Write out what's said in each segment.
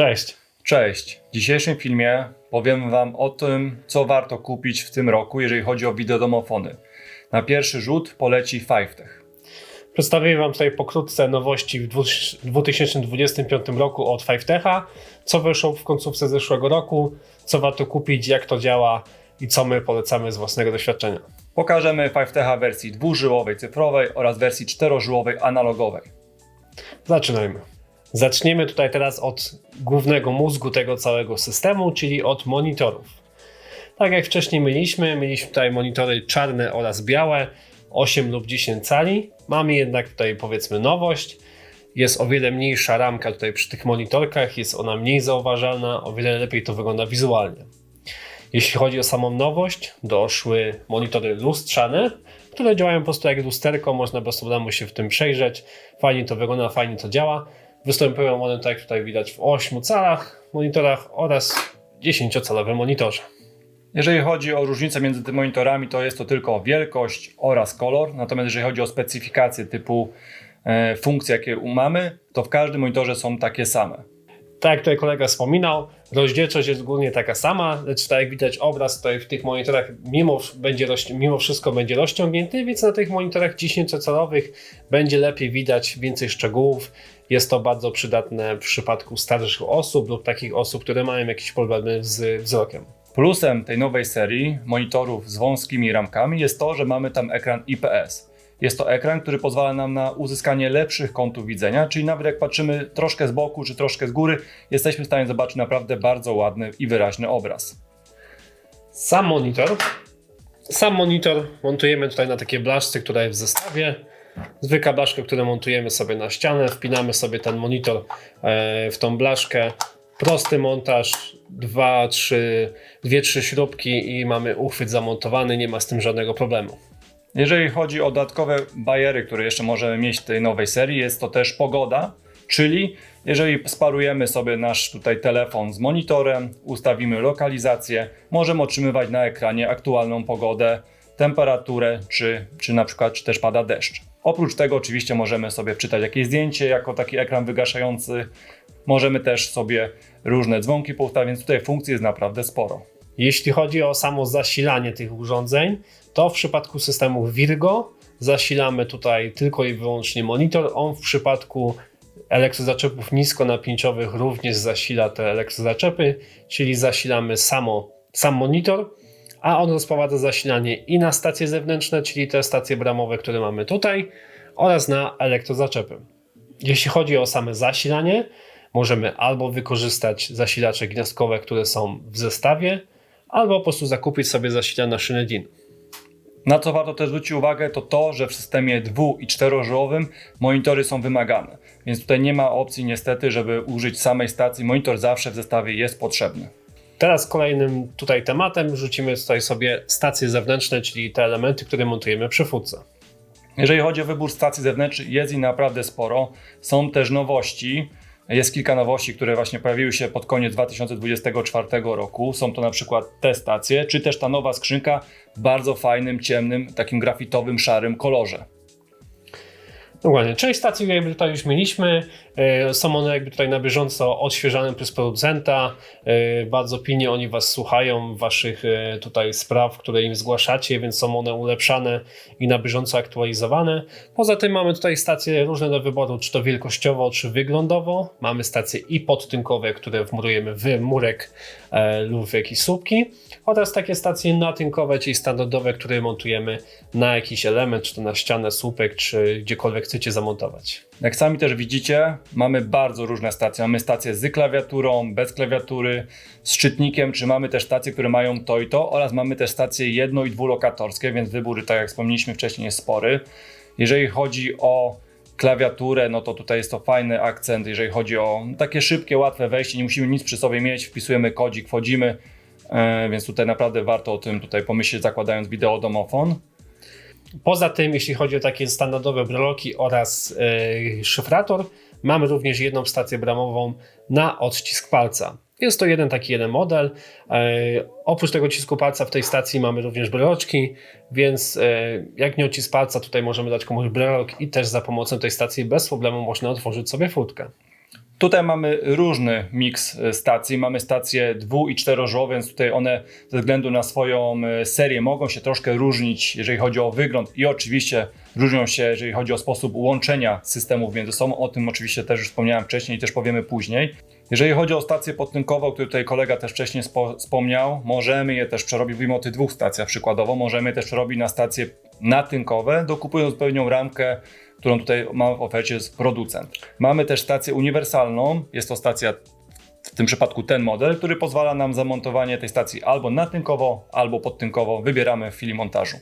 Cześć. Cześć. W dzisiejszym filmie powiem Wam o tym, co warto kupić w tym roku, jeżeli chodzi o wideodomofony. Na pierwszy rzut poleci FiveTech. Przedstawię Wam tutaj pokrótce nowości w 2025 roku od FiveTecha, co wyszło w końcówce zeszłego roku, co warto kupić, jak to działa i co my polecamy z własnego doświadczenia. Pokażemy FiveTecha wersji dwużyłowej cyfrowej oraz wersji czterożyłowej analogowej. Zaczynajmy. Zaczniemy tutaj teraz od głównego mózgu tego całego systemu, czyli od monitorów. Tak jak wcześniej mieliśmy, mieliśmy tutaj monitory czarne oraz białe, 8 lub 10 cali. Mamy jednak tutaj powiedzmy nowość. Jest o wiele mniejsza ramka tutaj przy tych monitorkach, jest ona mniej zauważalna, o wiele lepiej to wygląda wizualnie. Jeśli chodzi o samą nowość, doszły monitory lustrzane, które działają po prostu jak lusterko, można bez problemu się w tym przejrzeć. Fajnie to wygląda, fajnie to działa. Występują one, tak jak tutaj widać, w 8 calach monitorach oraz 10-calowym monitorze. Jeżeli chodzi o różnicę między tymi monitorami, to jest to tylko wielkość oraz kolor. Natomiast jeżeli chodzi o specyfikacje typu e, funkcje, jakie mamy, to w każdym monitorze są takie same. Tak jak tutaj kolega wspominał, rozdzielczość jest głównie taka sama, lecz tak jak widać obraz tutaj w tych monitorach mimo, będzie mimo wszystko będzie rozciągnięty, więc na tych monitorach 10-calowych będzie lepiej widać więcej szczegółów. Jest to bardzo przydatne w przypadku starszych osób lub takich osób, które mają jakieś problemy z wzrokiem. Plusem tej nowej serii monitorów z wąskimi ramkami jest to, że mamy tam ekran IPS. Jest to ekran, który pozwala nam na uzyskanie lepszych kątów widzenia, czyli nawet jak patrzymy troszkę z boku czy troszkę z góry, jesteśmy w stanie zobaczyć naprawdę bardzo ładny i wyraźny obraz. Sam monitor. Sam monitor montujemy tutaj na takie blaszce, która jest w zestawie. Zwykła blaszka, którą montujemy sobie na ścianę, wpinamy sobie ten monitor e, w tą blaszkę. Prosty montaż, dwa, trzy, dwie, trzy śrubki i mamy uchwyt zamontowany, nie ma z tym żadnego problemu. Jeżeli chodzi o dodatkowe bariery, które jeszcze możemy mieć w tej nowej serii, jest to też pogoda, czyli jeżeli sparujemy sobie nasz tutaj telefon z monitorem, ustawimy lokalizację, możemy otrzymywać na ekranie aktualną pogodę, temperaturę, czy, czy na przykład czy też pada deszcz. Oprócz tego oczywiście możemy sobie czytać jakieś zdjęcie jako taki ekran wygaszający. Możemy też sobie różne dzwonki poustawić, więc tutaj funkcji jest naprawdę sporo. Jeśli chodzi o samo zasilanie tych urządzeń, to w przypadku systemu Virgo zasilamy tutaj tylko i wyłącznie monitor. On w przypadku elektrozaczepów niskonapięciowych również zasila te elektrozaczepy, czyli zasilamy samo, sam monitor, a on rozprowadza zasilanie i na stacje zewnętrzne, czyli te stacje bramowe, które mamy tutaj, oraz na elektrozaczepy. Jeśli chodzi o same zasilanie, możemy albo wykorzystać zasilacze gniazdkowe, które są w zestawie, albo po prostu zakupić sobie zasilane szyny DIN. Na co warto też zwrócić uwagę, to to, że w systemie dwu- i czterożyłowym monitory są wymagane. Więc tutaj nie ma opcji niestety, żeby użyć samej stacji. Monitor zawsze w zestawie jest potrzebny. Teraz kolejnym tutaj tematem rzucimy tutaj sobie stacje zewnętrzne, czyli te elementy, które montujemy przy futce. Jeżeli chodzi o wybór stacji zewnętrznych, jest ich naprawdę sporo. Są też nowości. Jest kilka nowości, które właśnie pojawiły się pod koniec 2024 roku. Są to na przykład te stacje, czy też ta nowa skrzynka w bardzo fajnym, ciemnym, takim grafitowym, szarym kolorze. Dokładnie. Część stacji jakby tutaj już mieliśmy. E, są one jakby tutaj na bieżąco odświeżane przez producenta. E, bardzo pilnie oni Was słuchają, Waszych e, tutaj spraw, które im zgłaszacie, więc są one ulepszane i na bieżąco aktualizowane. Poza tym mamy tutaj stacje różne do wyboru, czy to wielkościowo, czy wyglądowo. Mamy stacje i podtynkowe, które wmurujemy w murek lub w jakieś słupki oraz takie stacje natynkowe, czyli standardowe, które montujemy na jakiś element, czy to na ścianę, słupek, czy gdziekolwiek chcecie zamontować. Jak sami też widzicie, mamy bardzo różne stacje. Mamy stacje z klawiaturą, bez klawiatury, z czytnikiem, czy mamy też stacje, które mają to i to, oraz mamy też stacje jedno- i dwulokatorskie, więc wybór, tak jak wspomnieliśmy wcześniej, jest spory. Jeżeli chodzi o klawiaturę, no to tutaj jest to fajny akcent. Jeżeli chodzi o takie szybkie, łatwe wejście, nie musimy nic przy sobie mieć, wpisujemy kodzik, wchodzimy, e, więc tutaj naprawdę warto o tym tutaj pomyśleć, zakładając wideodomofon. Poza tym, jeśli chodzi o takie standardowe breloki oraz yy, szyfrator, mamy również jedną stację bramową na odcisk palca. Jest to jeden taki jeden model. Yy, oprócz tego odcisku palca w tej stacji mamy również breloczki, więc yy, jak nie odcisk palca, tutaj możemy dać komuś brelok i też za pomocą tej stacji bez problemu można otworzyć sobie furtkę. Tutaj mamy różny miks e, stacji. Mamy stacje dwu- i czterożłowe, więc tutaj one ze względu na swoją e, serię mogą się troszkę różnić, jeżeli chodzi o wygląd i oczywiście różnią się, jeżeli chodzi o sposób łączenia systemów między sobą. O tym oczywiście też już wspomniałem wcześniej i też powiemy później. Jeżeli chodzi o stację podtynkową, o której tutaj kolega też wcześniej spo, wspomniał, możemy je też przerobić, mówimy o tych dwóch stacjach przykładowo, możemy je też przerobić na stacje natynkowe, dokupując odpowiednią ramkę, którą tutaj mamy w ofercie z producent. Mamy też stację uniwersalną, jest to stacja w tym przypadku ten model, który pozwala nam zamontowanie tej stacji albo natynkowo, albo podtynkowo. Wybieramy w chwili montażu.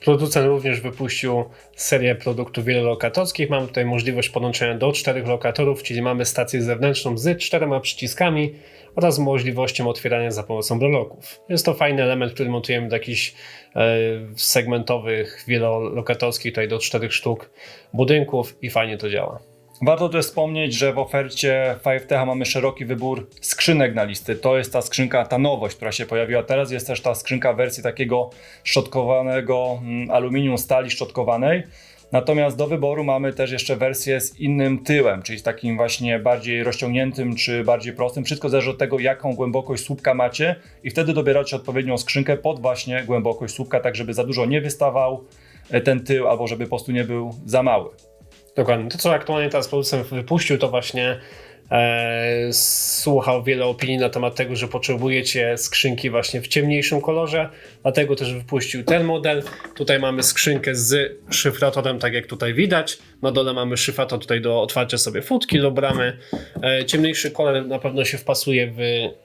Producent również wypuścił serię produktów wielolokatorskich. Mamy tutaj możliwość podłączenia do czterech lokatorów, czyli mamy stację zewnętrzną z czterema przyciskami oraz możliwością otwierania za pomocą broloków. Jest to fajny element, który montujemy do jakichś e, segmentowych, wielolokatorskich, tutaj do czterech sztuk budynków i fajnie to działa. Warto też wspomnieć, że w ofercie 5TH mamy szeroki wybór skrzynek na listy. To jest ta skrzynka, ta nowość, która się pojawiła teraz. Jest też ta skrzynka wersji takiego szczotkowanego mm, aluminium stali szczotkowanej. Natomiast do wyboru mamy też jeszcze wersję z innym tyłem, czyli z takim właśnie bardziej rozciągniętym czy bardziej prostym. Wszystko zależy od tego, jaką głębokość słupka macie i wtedy dobieracie odpowiednią skrzynkę pod właśnie głębokość słupka, tak żeby za dużo nie wystawał e, ten tył albo żeby po prostu nie był za mały. Dokładnie. To, co aktualnie teraz producent wypuścił, to właśnie e, słuchał wiele opinii na temat tego, że potrzebujecie skrzynki właśnie w ciemniejszym kolorze, dlatego też wypuścił ten model. Tutaj mamy skrzynkę z szyfratorem, tak jak tutaj widać. Na dole mamy szyfrator tutaj do otwarcia sobie futki lub bramy. E, ciemniejszy kolor na pewno się wpasuje w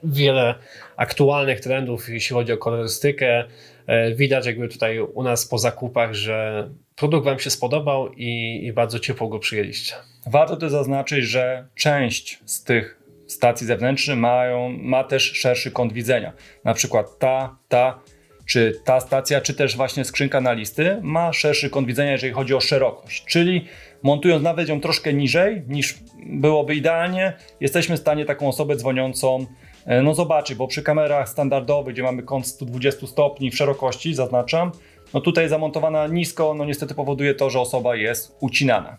wiele aktualnych trendów, jeśli chodzi o kolorystykę. E, widać jakby tutaj u nas po zakupach, że produkt Wam się spodobał i, i bardzo ciepło go przyjęliście. Warto też zaznaczyć, że część z tych stacji zewnętrznych mają, ma też szerszy kąt widzenia. Na przykład ta, ta, czy ta stacja, czy też właśnie skrzynka na listy ma szerszy kąt widzenia, jeżeli chodzi o szerokość. Czyli montując nawet ją troszkę niżej niż byłoby idealnie, jesteśmy w stanie taką osobę dzwoniącą no zobaczyć, bo przy kamerach standardowych, gdzie mamy kąt 120 stopni w szerokości, zaznaczam, no tutaj zamontowana nisko, no niestety powoduje to, że osoba jest ucinana.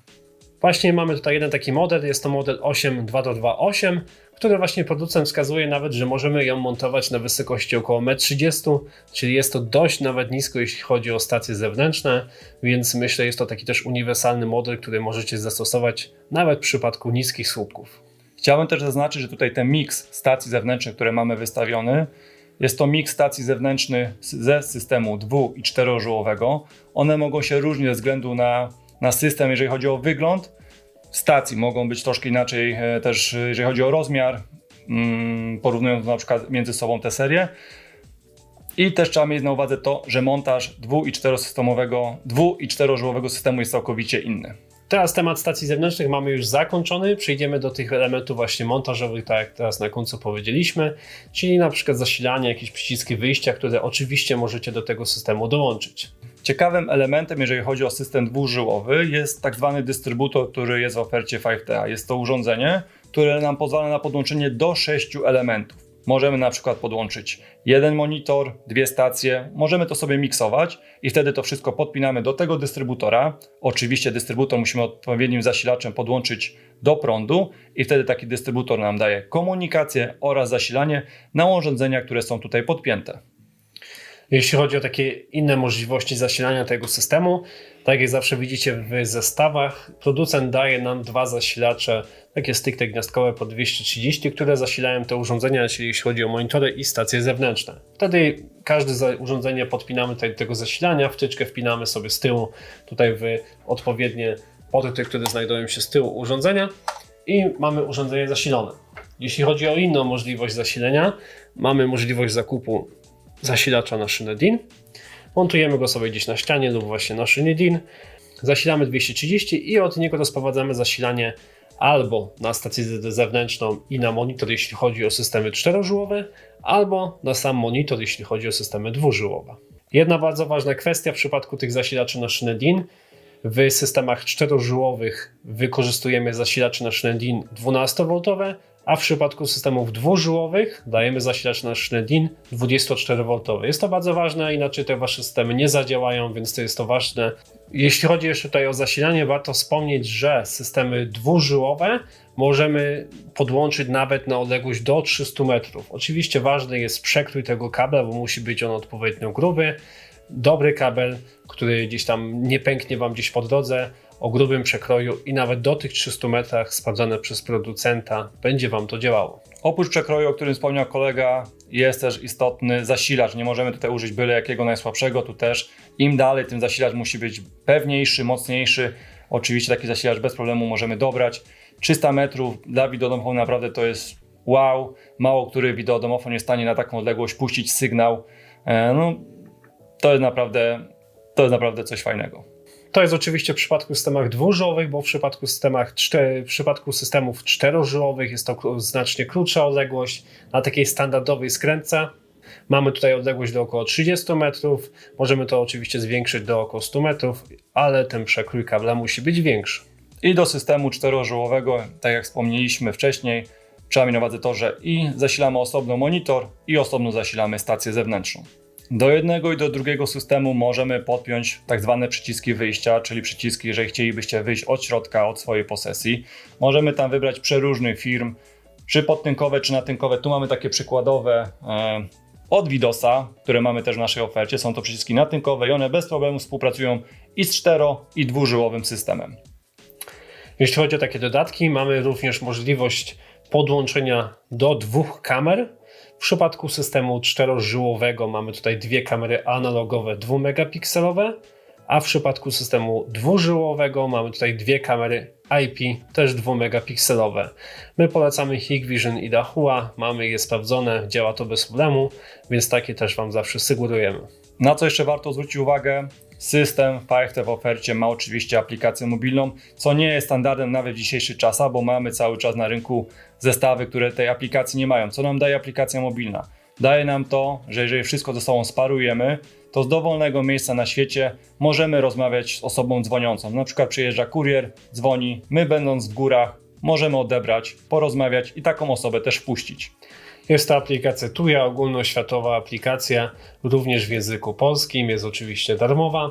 Właśnie mamy tutaj jeden taki model, jest to model 82228, który właśnie producent wskazuje nawet, że możemy ją montować na wysokości około 1,30 m, czyli jest to dość nawet nisko, jeśli chodzi o stacje zewnętrzne, więc myślę, jest to taki też uniwersalny model, który możecie zastosować nawet w przypadku niskich słupków. Chciałbym też zaznaczyć, że tutaj ten miks stacji zewnętrznych, które mamy wystawiony, jest to miks stacji zewnętrznych ze systemu dwu- i czterożółowego. One mogą się różnić ze względu na, na system, jeżeli chodzi o wygląd stacji. Mogą być troszkę inaczej e, też, jeżeli chodzi o rozmiar, mm, porównując na przykład między sobą te serie. I też trzeba mieć na uwadze to, że montaż dwu- i czterosystemowego, dwu- i czterożółowego systemu jest całkowicie inny. Teraz temat stacji zewnętrznych mamy już zakończony. Przejdziemy do tych elementów właśnie montażowych, tak jak teraz na końcu powiedzieliśmy, czyli na przykład zasilanie, jakieś przyciski wyjścia, które oczywiście możecie do tego systemu dołączyć. Ciekawym elementem, jeżeli chodzi o system dwużyłowy, jest tak zwany dystrybutor, który jest w ofercie 5TA. Jest to urządzenie, które nam pozwala na podłączenie do sześciu elementów. Możemy na przykład podłączyć jeden monitor, dwie stacje, możemy to sobie miksować i wtedy to wszystko podpinamy do tego dystrybutora. Oczywiście dystrybutor musimy odpowiednim zasilaczem podłączyć do prądu i wtedy taki dystrybutor nam daje komunikację oraz zasilanie na urządzenia, które są tutaj podpięte. Jeśli chodzi o takie inne możliwości zasilania tego systemu, tak jak zawsze widzicie w zestawach, producent daje nam dwa zasilacze, takie stricte gniazdkowe po 230, które zasilają te urządzenia, czyli jeśli chodzi o monitory i stacje zewnętrzne. Wtedy każde urządzenie podpinamy do tego zasilania, wtyczkę wpinamy sobie z tyłu tutaj w odpowiednie porty, które znajdują się z tyłu urządzenia i mamy urządzenie zasilone. Jeśli chodzi o inną możliwość zasilenia, mamy możliwość zakupu zasilacza na szynę DIN. Montujemy go sobie gdzieś na ścianie lub właśnie na szynie DIN. Zasilamy 230 i od niego rozprowadzamy zasilanie albo na stację zewnętrzną i na monitor, jeśli chodzi o systemy czterożyłowe, albo na sam monitor, jeśli chodzi o systemy dwużyłowe. Jedna bardzo ważna kwestia w przypadku tych zasilaczy na szynę DIN. W systemach czterożyłowych wykorzystujemy zasilacze na szynę DIN 12V, a w przypadku systemów dwużyłowych dajemy zasilacz na szynę DIN 24V. Jest to bardzo ważne, inaczej te wasze systemy nie zadziałają, więc to jest to ważne. Jeśli chodzi jeszcze tutaj o zasilanie, warto wspomnieć, że systemy dwużyłowe możemy podłączyć nawet na odległość do 300 metrów. Oczywiście ważny jest przekrój tego kabla, bo musi być on odpowiednio gruby. Dobry kabel, który gdzieś tam nie pęknie Wam gdzieś po drodze, o grubym przekroju i nawet do tych 300 metrach sprawdzane przez producenta będzie Wam to działało. Oprócz przekroju, o którym wspomniał kolega, jest też istotny zasilacz. Nie możemy tutaj użyć byle jakiego najsłabszego. Tu też im dalej, tym zasilacz musi być pewniejszy, mocniejszy. Oczywiście taki zasilacz bez problemu możemy dobrać. 300 metrów dla wideodomofonu naprawdę to jest wow. Mało który wideodomofon jest w stanie na taką odległość puścić sygnał. E, no, to jest naprawdę, to jest naprawdę coś fajnego. To jest oczywiście w przypadku systemach dwużyłowych, bo w przypadku, systemach w przypadku systemów czterożyłowych jest to znacznie krótsza odległość. Na takiej standardowej skrętce mamy tutaj odległość do około 30 metrów. Możemy to oczywiście zwiększyć do około 100 metrów, ale ten przekrój kabla musi być większy. I do systemu czterożyłowego, tak jak wspomnieliśmy wcześniej, trzeba mieć na uwadze to, że i zasilamy osobno monitor, i osobno zasilamy stację zewnętrzną. Do jednego i do drugiego systemu możemy podpiąć tak zwane przyciski wyjścia, czyli przyciski, jeżeli chcielibyście wyjść od środka, od swojej posesji. Możemy tam wybrać przeróżnych firm, czy podtynkowe, czy natynkowe. Tu mamy takie przykładowe e, od Widosa, które mamy też w naszej ofercie. Są to przyciski natynkowe i one bez problemu współpracują i z cztero, i dwużyłowym systemem. Jeśli chodzi o takie dodatki, mamy również możliwość podłączenia do dwóch kamer. W przypadku systemu czterożyłowego mamy tutaj dwie kamery analogowe 2-megapikselowe, a w przypadku systemu dwużyłowego mamy tutaj dwie kamery IP, też 2-megapikselowe. My polecamy Hikvision i Dahua, mamy je sprawdzone, działa to bez problemu, więc takie też Wam zawsze sugerujemy. Na co jeszcze warto zwrócić uwagę? System 5T w ofercie ma oczywiście aplikację mobilną, co nie jest standardem nawet w dzisiejszych czasach, bo mamy cały czas na rynku zestawy, które tej aplikacji nie mają. Co nam daje aplikacja mobilna? Daje nam to, że jeżeli wszystko ze sobą sparujemy, to z dowolnego miejsca na świecie możemy rozmawiać z osobą dzwoniącą. Na przykład przyjeżdża kurier, dzwoni, my będąc w górach możemy odebrać, porozmawiać i taką osobę też wpuścić. Jest to aplikacja Tuja, ogólnoświatowa aplikacja, również w języku polskim, jest oczywiście darmowa.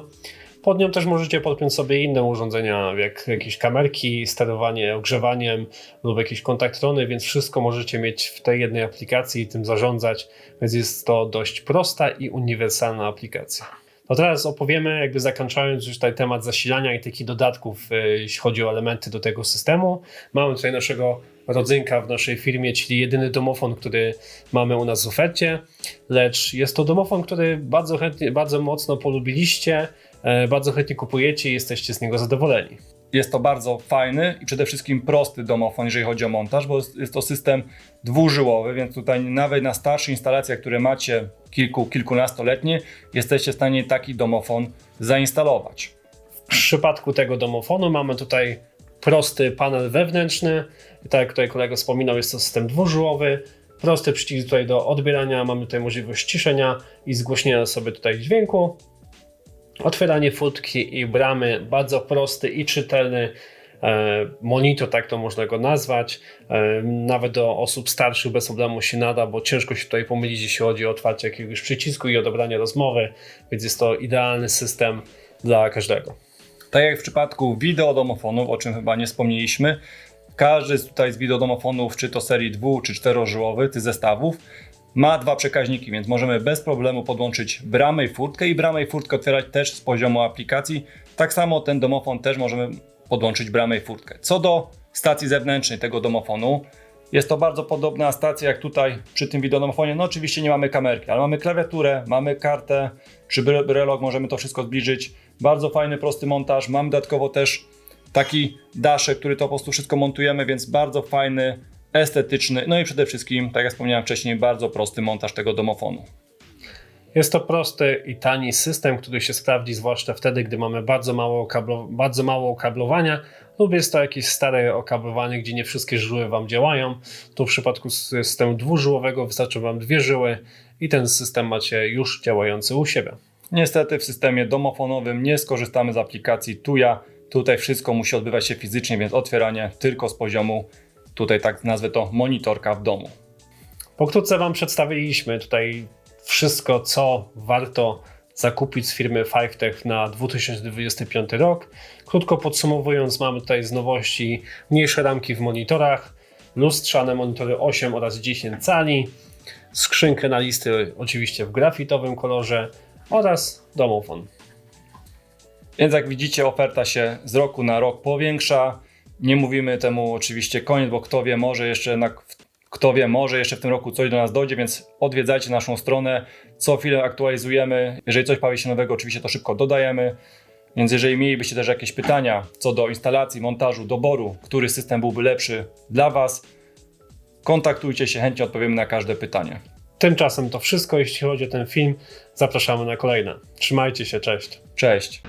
Pod nią też możecie podpiąć sobie inne urządzenia, jak jakieś kamerki, sterowanie ogrzewaniem lub jakieś kontaktrony, więc wszystko możecie mieć w tej jednej aplikacji i tym zarządzać, więc jest to dość prosta i uniwersalna aplikacja. To teraz opowiemy, jakby zakończając już tutaj temat zasilania i takich dodatków, e, jeśli chodzi o elementy do tego systemu. Mamy tutaj naszego rodzynka w naszej firmie, czyli jedyny domofon, który mamy u nas w ofercie, lecz jest to domofon, który bardzo chętnie, bardzo mocno polubiliście, bardzo chętnie kupujecie i jesteście z niego zadowoleni. Jest to bardzo fajny i przede wszystkim prosty domofon, jeżeli chodzi o montaż, bo jest- jest to system dwużyłowy, więc tutaj nawet na starszych instalacjach, które macie kilku, kilkunastoletnie, jesteście w stanie taki domofon zainstalować. W przypadku tego domofonu mamy tutaj prosty panel wewnętrzny. Tak jak tutaj kolega wspominał, jest to system dwużyłowy. Prosty przycisk tutaj do odbierania, mamy tutaj możliwość ciszenia i zgłośnienia sobie tutaj dźwięku. Otwieranie furtki i bramy, bardzo prosty i czytelny e, monitor, tak to można go nazwać. E, nawet do osób starszych bez problemu się nada, bo ciężko się tutaj pomylić, jeśli chodzi o otwarcie jakiegoś przycisku i odebranie rozmowy, więc jest to idealny system dla każdego. Tak jak w przypadku wideodomofonów, o czym chyba nie wspomnieliśmy, każdy z tutaj z wideodomofonów, czy to serii dwu, czy czterożyłowych, tych zestawów, ma dwa przekaźniki, więc możemy bez problemu podłączyć bramę i furtkę i bramę i furtkę otwierać też z poziomu aplikacji. Tak samo ten domofon też możemy podłączyć bramę i furtkę. Co do stacji zewnętrznej tego domofonu, jest to bardzo podobna stacja jak tutaj przy tym wideodomofonie. No oczywiście nie mamy kamerki, ale mamy klawiaturę, mamy kartę, czy bre- brelog, możemy to wszystko zbliżyć. Bardzo fajny, prosty montaż. Mam dodatkowo też taki daszek, który to po prostu wszystko montujemy, więc bardzo fajny, estetyczny, no i przede wszystkim, tak jak wspomniałem wcześniej, bardzo prosty montaż tego domofonu. Jest to prosty i tani system, który się sprawdzi zwłaszcza wtedy, gdy mamy bardzo mało, okablo, bardzo mało okablowania lub jest to jakieś stare okablowanie, gdzie nie wszystkie żyły Wam działają. Tu w przypadku systemu dwużyłowego wystarczy Wam dwie żyły i ten system macie już działający u siebie. Niestety w systemie domofonowym nie skorzystamy z aplikacji Tuya. Tutaj wszystko musi odbywać się fizycznie, więc otwieranie tylko z poziomu tutaj tak nazwę to monitorka w domu. Pokrótce Wam przedstawiliśmy tutaj wszystko, co warto zakupić z firmy FiveTech na 2025 rok. Krótko podsumowując, mamy tutaj z nowości mniejsze ramki w monitorach, lustrzane monitory 8 oraz 10 cali, skrzynkę na listy oczywiście w grafitowym kolorze oraz domofon. Więc jak widzicie, oferta się z roku na rok powiększa. Nie mówimy temu oczywiście koniec, bo kto wie, może jeszcze na, kto wie, może jeszcze w tym roku coś do nas dojdzie, więc odwiedzajcie naszą stronę. Co chwilę aktualizujemy. Jeżeli coś pojawi się nowego, oczywiście to szybko dodajemy. Więc jeżeli mielibyście też jakieś pytania co do instalacji, montażu, doboru, który system byłby lepszy dla Was, kontaktujcie się, chętnie odpowiemy na każde pytanie. Tymczasem to wszystko, jeśli chodzi o ten film. Zapraszamy na kolejne. Trzymajcie się, cześć. Cześć!